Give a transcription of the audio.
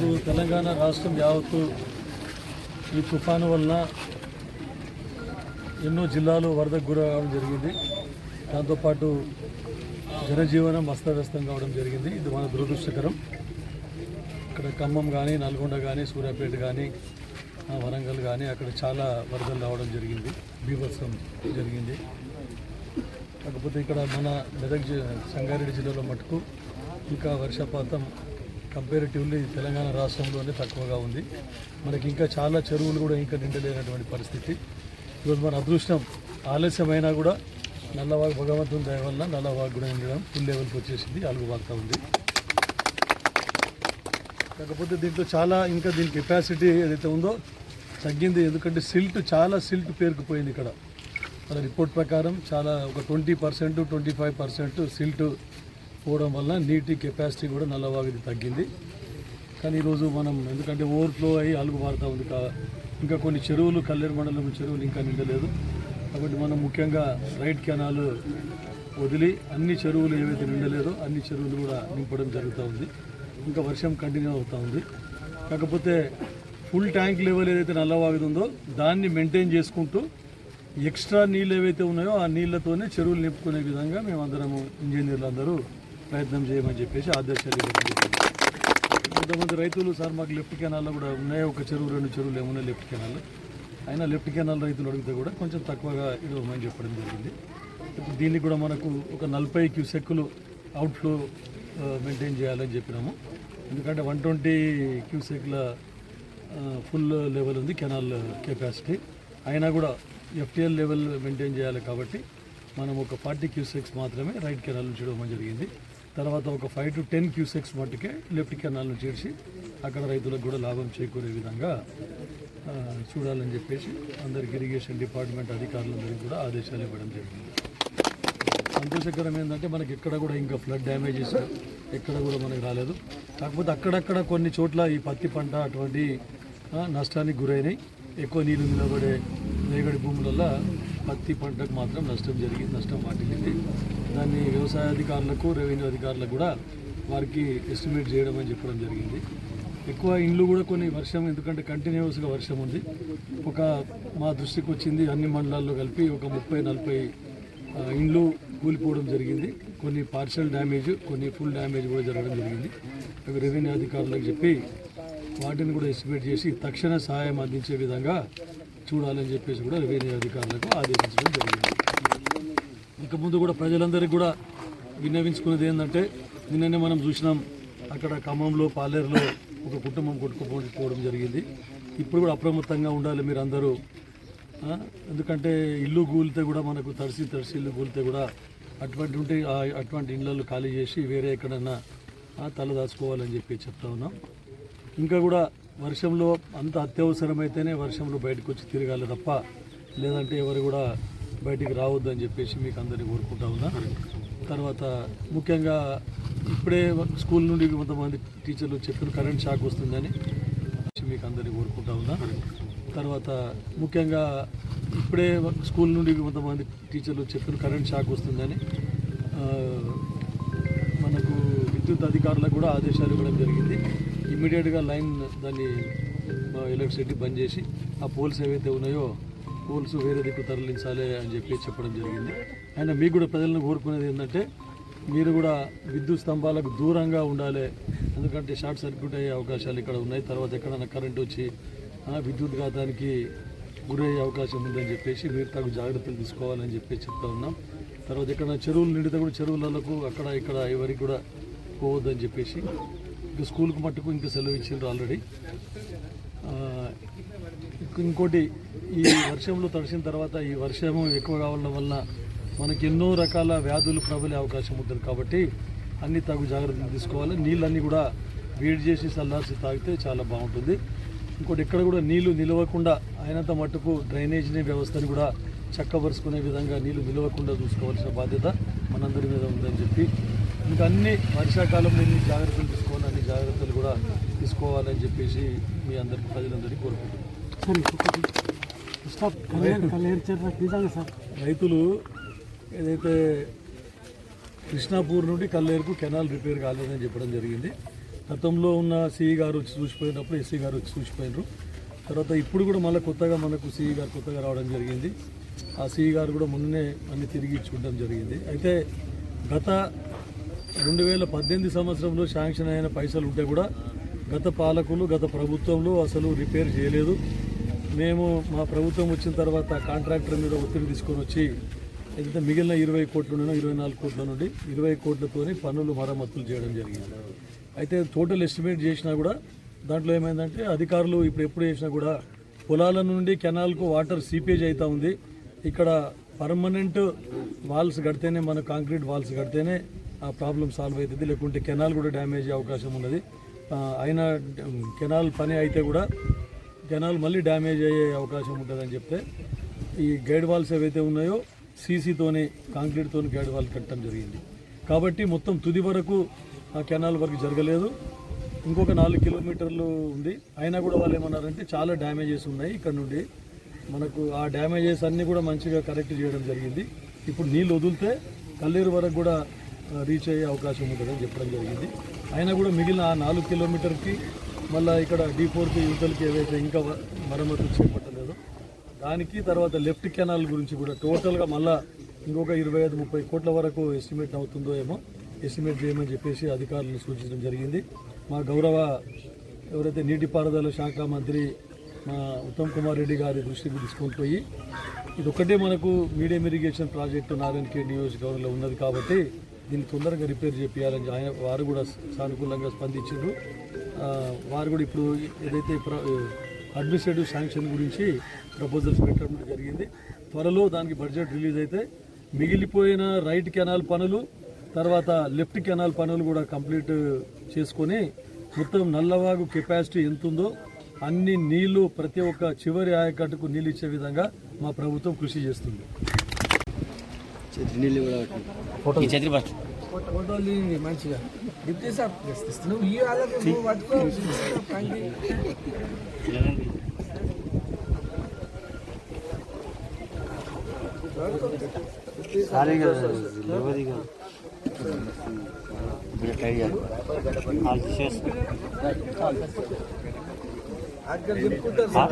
మనకు తెలంగాణ రాష్ట్రం యావత్తు ఈ తుఫాను వలన ఎన్నో జిల్లాలు వరదకు గురవడం జరిగింది. దాంతోపాటు జనజీవనం అస్తవ్యస్తం కావడం జరిగింది. ఇది మన దురదృష్టకరం. ఇక్కడ ఖమ్మం కానీ నల్గొండ కానీ సూర్యాపేట కానీ వరంగల్ కానీ అక్కడ చాలా వరదలు రావడం జరిగింది. బీభత్సం జరిగింది. కాకపోతే ఇక్కడ మన మెదక్ జి- సంగారెడ్డి జిల్లాలో మటుకు ఇంకా వర్షపాతం కంపారిటివ్లీ తెలంగాణ రాష్ట్రంలోనే తక్కువగా ఉంది. మనకి ఇంకా చాలా చెరువులు కూడా ఇంకా నిండలేనటువంటి పరిస్థితి. ఈరోజు మన అదృష్టం ఆలస్యమైనా కూడా నల్లవాగు భగవంతుని దయ వల్ల నల్లవాగు కూడా నిండడం ఫుల్ లెవెల్కి వచ్చేసింది అలుగు బాగుతా ఉంది. కాకపోతే దీంట్లో చాలా ఇంకా దీని కెపాసిటీ ఏదైతే ఉందో తగ్గింది. ఎందుకంటే సిల్ట్ చాలా సిల్ట్ పేరుకుపోయింది ఇక్కడ. మన రిపోర్ట్ ప్రకారం చాలా ఒక twenty percent twenty five percent silt పోవడం వల్ల నీటి కెపాసిటీ కూడా నల్లవాగిది తగ్గింది. కానీ ఈరోజు మనం ఎందుకంటే ఓవర్ఫ్లో అయ్యి అలుగు మారుతూ ఉంది కా ఇంకా కొన్ని చెరువులు కల్లేరు మండలం చెరువులు ఇంకా నిండలేదు. కాబట్టి మనం ముఖ్యంగా రైట్ కెనాల్ వదిలి అన్ని చెరువులు ఏవైతే నిండలేదో అన్ని చెరువులు కూడా నింపడం జరుగుతూ ఉంది. ఇంకా వర్షం కంటిన్యూ అవుతూ ఉంది. కాకపోతే ఫుల్ ట్యాంక్ లెవెల్ ఏదైతే నల్లవాగుతుందో ఉందో దాన్ని మెయింటైన్ చేసుకుంటూ ఎక్స్ట్రా నీళ్ళు ఏవైతే ఉన్నాయో ఆ నీళ్ళతోనే చెరువులు నింపుకునే విధంగా మేమందరము ఇంజనీర్లు అందరూ ప్రయత్నం చేయమని చెప్పేసి ఆదేశాలు ఇవ్వడం జరిగింది. కొంతమంది రైతులు సార్ మాకు లెఫ్ట్ కెనాల్లో కూడా ఉన్నాయి? ఒక చెరువు రెండు చెరువులు ఏమున్నాయి లెఫ్ట్ కెనాల్ అయినా లెఫ్ట్ కెనాల్ రైతులు అడిగితే కూడా కొంచెం తక్కువగా ఇవ్వమని చెప్పడం జరిగింది. ఇప్పుడు దీనికి కూడా మనకు ఒక నలభై క్యూసెక్కులు అవుట్ఫ్లో మెయింటైన్ చేయాలని చెప్పినాము. ఎందుకంటే వన్ ట్వంటీ క్యూసెక్ల ఫుల్ లెవెల్ ఉంది కెనాల్ కెపాసిటీ. అయినా కూడా ఎఫ్టీఎల్ లెవెల్ మెయింటైన్ చేయాలి కాబట్టి మనం ఒక ఫార్టీ క్యూసెక్స్ మాత్రమే రైట్ కెనాల్ నుంచి ఇవ్వడం జరిగింది. తర్వాత ఒక ఫైవ్ టు టెన్ క్యూసెక్స్ మట్టుకే లెఫ్ట్ కెనాల్ను చేర్చి అక్కడ రైతులకు కూడా లాభం చేకూరే విధంగా చూడాలని చెప్పేసి అందరికి ఇరిగేషన్ డిపార్ట్మెంట్ అధికారులందరికీ కూడా ఆదేశాలు ఇవ్వడం జరిగింది. సంతోషకరం ఏంటంటే మనకి ఎక్కడ కూడా ఇంకా ఫ్లడ్ డ్యామేజెస్ ఎక్కడ కూడా మనకి రాలేదు. కాకపోతే అక్కడక్కడ కొన్ని చోట్ల ఈ పత్తి పంట అటువంటి నష్టానికి గురైనాయి. ఎక్కువ నీళ్ళు నిలబడే రేగడి భూములలో పత్తి పంటకు మాత్రం నష్టం జరిగింది నష్టం వాటిల్లింది. దాన్ని వ్యవసాయ అధికారులకు రెవెన్యూ అధికారులకు కూడా వారికి ఎస్టిమేట్ చేయడం అని చెప్పడం జరిగింది. ఎక్కువ ఇండ్లు కూడా కొన్ని వర్షం ఎందుకంటే కంటిన్యూస్గా వర్షం ఉంది. ఒక మా దృష్టికి వచ్చింది అన్ని మండలాల్లో కలిపి ఒక ముప్పై నలభై ఇండ్లు కూలిపోవడం జరిగింది. కొన్ని పార్షల్ డ్యామేజ్ కొన్ని ఫుల్ డ్యామేజ్ కూడా జరగడం జరిగింది. అవి రెవెన్యూ అధికారులకు చెప్పి వాటిని కూడా ఎస్టిమేట్ చేసి తక్షణ సహాయం అందించే విధంగా చూడాలని చెప్పేసి కూడా రెవెన్యూ అధికారులకు ఆదేశించడం జరిగింది. ఇక ముందు కూడా ప్రజలందరికీ కూడా విన్నవించుకునేది ఏంటంటే నిన్ననే మనం చూసినాం అక్కడ ఖమ్మంలో పాలేరులో ఒక కుటుంబం కొట్టుకుపోవడం జరిగింది. ఇప్పుడు కూడా అప్రమత్తంగా ఉండాలి మీరు అందరూ ఎందుకంటే ఇల్లు కూలితే కూడా మనకు తడిసి తడిసి ఇల్లు కూలితే కూడా అటువంటి ఉంటే అటువంటి ఇళ్ళల్లో ఖాళీ చేసి వేరే ఎక్కడన్నా తల దాచుకోవాలని చెప్పి చెప్తా ఉన్నాం. ఇంకా కూడా వర్షంలో అంత అత్యవసరమైతేనే వర్షంలో బయటకు వచ్చి తిరగాలి తప్ప లేదంటే ఎవరు కూడా బయటికి రావద్దని చెప్పేసి మీకు అందరినీ కోరుకుంటా ఉన్నా. తర్వాత ముఖ్యంగా ఇప్పుడే స్కూల్ నుండి కొంతమంది టీచర్లు చెప్పిన కరెంట్ షాక్ వస్తుందని మీకు అందరినీ కోరుకుంటా ఉన్నా. తర్వాత ముఖ్యంగా ఇప్పుడే స్కూల్ నుండి కొంతమంది టీచర్లు చెప్పిన కరెంట్ షాక్ వస్తుందని మనకు విద్యుత్ అధికారులకు కూడా ఆదేశాలు ఇవ్వడం జరిగింది. ఇమీడియట్గా లైన్ దాన్ని ఎలక్ట్రిసిటీ బంద్ చేసి ఆ పోల్స్ ఏవైతే ఉన్నాయో పోల్స్ వేరే దిక్కు తరలించాలి అని చెప్పి చెప్పడం జరిగింది. అండ్ మీకు కూడా ప్రజలను కోరుకునేది ఏంటంటే మీరు కూడా విద్యుత్ స్తంభాలకు దూరంగా ఉండాలి. ఎందుకంటే షార్ట్ సర్క్యూట్ అయ్యే అవకాశాలు ఇక్కడ ఉన్నాయి. తర్వాత ఎక్కడైనా కరెంట్ వచ్చి విద్యుత్ ఘాతానికి గురయ్యే అవకాశం ఉందని చెప్పేసి మీరు తగు జాగ్రత్తలు తీసుకోవాలని చెప్పి చెప్తా ఉన్నాం. తర్వాత ఇక్కడ చెరువులు నిండితే కూడా చెరువులకు అక్కడ ఇక్కడ ఎవరికి కూడా పోవద్దని చెప్పేసి ఇంకా స్కూల్కి మట్టుకు ఇంకా సెలవు ఇచ్చిండ్రు ఆల్రెడీ. ఇంకోటి ఈ వర్షంలో తడిసిన తర్వాత ఈ వర్షము ఎక్కువ కావడం వలన మనకి ఎన్నో రకాల వ్యాధులు ప్రబలే అవకాశం ఉంటుంది కాబట్టి అన్ని తగు జాగ్రత్తలు తీసుకోవాలి. నీళ్ళన్నీ కూడా వేడి చేసి చల్లార్చి తాగితే చాలా బాగుంటుంది. ఇంకోటి ఎక్కడ కూడా నీళ్ళు నిలవకుండా అయినంత మట్టుకు డ్రైనేజీని వ్యవస్థని కూడా చక్కబరుచుకునే విధంగా నీళ్ళు నిలవకుండా చూసుకోవాల్సిన బాధ్యత మనందరి మీద ఉందని చెప్పి ఇంకా అన్ని వర్షాకాలంలో ఎన్ని జాగ్రత్తలు తీసుకోవాలి అన్ని జాగ్రత్తలు కూడా తీసుకోవాలని చెప్పేసి మీ అందరికి ప్రజలందరికీ కోరుకుంటున్నాను. రైతులు ఏదైతే కృష్ణాపూర్ నుండి కల్లేరుకు కెనాల్ రిపేర్ కాలేదని చెప్పడం జరిగింది. గతంలో ఉన్న సిఈ గారు వచ్చి చూసిపోయినప్పుడు ఎస్సీ గారు వచ్చి చూసిపోయినారు. తర్వాత ఇప్పుడు కూడా మళ్ళీ కొత్తగా మనకు సిఈ గారు కొత్తగా రావడం జరిగింది. ఆ సిఈ గారు కూడా మొన్ననే అన్ని తిరిగి చూడడం జరిగింది. అయితే గత రెండు వేల పద్దెనిమిది సంవత్సరంలో శాంక్షన్ అయిన పైసలు ఉంటే కూడా గత పాలకులు గత ప్రభుత్వంలో అసలు రిపేర్ చేయలేదు. మేము మా ప్రభుత్వం వచ్చిన తర్వాత కాంట్రాక్టర్ మీద ఒత్తిడి తీసుకొని వచ్చి అయితే మిగిలిన ఇరవై కోట్ల నుండి ఇరవై నాలుగు కోట్ల నుండి ఇరవై కోట్లతోని పనులు మరమ్మతులు చేయడం జరిగింది. అయితే టోటల్ ఎస్టిమేట్ చేసినా కూడా దాంట్లో ఏమైందంటే అధికారులు ఇప్పుడు ఎప్పుడు చేసినా కూడా పొలాల నుండి కెనాల్కు వాటర్ సీపేజ్ అవుతూ ఉంది. ఇక్కడ పర్మనెంట్ వాల్స్ కడితేనే మన కాంక్రీట్ వాల్స్ కడితేనే ఆ ప్రాబ్లం సాల్వ్ అవుతుంది. లేకుంటే కెనాల్ కూడా డ్యామేజ్ అయ్యే అవకాశం ఉన్నది. అయినా కెనాల్ పని అయితే కూడా కెనాల్ మళ్ళీ డ్యామేజ్ అయ్యే అవకాశం ఉంటుందని చెప్తే ఈ గైడ్ వాల్స్ ఏవైతే ఉన్నాయో సీసీతోనే కాంక్రీట్తోని గైడ్ వాల్ కట్టడం జరిగింది. కాబట్టి మొత్తం తుది వరకు ఆ కెనాల్ వరకు జరగలేదు. ఇంకొక నాలుగు కిలోమీటర్లు ఉంది. అయినా కూడా వాళ్ళు ఏమన్నారంటే చాలా డ్యామేజెస్ ఉన్నాయి ఇక్కడ నుండి. మనకు ఆ డ్యామేజెస్ అన్నీ కూడా మంచిగా కరెక్ట్ చేయడం జరిగింది. ఇప్పుడు నీళ్ళు వదిలితే కల్లేరు వరకు కూడా రీచ్ అయ్యే అవకాశం ఉంటుందని చెప్పడం జరిగింది. అయినా కూడా మిగిలిన ఆ నాలుగు కిలోమీటర్కి మళ్ళీ ఇక్కడ డీ ఫోర్కి యువతలకి ఏవైతే ఇంకా వ- మరమ్మతులు చేపట్టలేదో దానికి తర్వాత లెఫ్ట్ కెనాల్ గురించి కూడా టోటల్గా మళ్ళీ ఇంకొక ఇరవై ఐదు ముప్పై కోట్ల వరకు ఎస్టిమేట్ అవుతుందో ఏమో ఎస్టిమేట్ చేయమని చెప్పేసి అధికారులను సూచించడం జరిగింది. మా గౌరవ ఎవరైతే నీటిపారుదల శాఖ మంత్రి మా ఉత్తమ్ కుమార్ రెడ్డి గారి దృష్టికి తీసుకొని పోయి ఇది ఒక్కటే మనకు medium irrigation project Narayankhed నియోజకవర్గంలో ఉన్నది కాబట్టి దీన్ని తొందరగా రిపేర్ చేయాలని ఆయన వారు కూడా సానుకూలంగా స్పందించారు. వారు కూడా ఇప్పుడు ఏదైతే ప్ర- అడ్మినిస్ట్రేటివ్ శాంక్షన్ గురించి ప్రపోజల్స్ పెట్టడం జరిగింది. త్వరలో దానికి బడ్జెట్ రిలీజ్ అయితే మిగిలిపోయిన రైట్ కెనాల్ పనులు తర్వాత లెఫ్ట్ కెనాల్ పనులు కూడా కంప్లీట్ చేసుకొని మొత్తం నల్లవాగు కెపాసిటీ ఎంత ఉందో అన్ని నీళ్ళు ప్రతి ఒక్క చివరి ఆయకట్టుకు నీళ్ళు ఇచ్చే విధంగా మా ప్రభుత్వం కృషి చేస్తుంది. ఫోటోలు తీయండి మంచిగా డిప్టీ సార్ నువ్వు ఈ వాళ్ళకి నువ్వు పట్టుకో కంకి. అక్కడ చెప్పుకుంటారు సార్.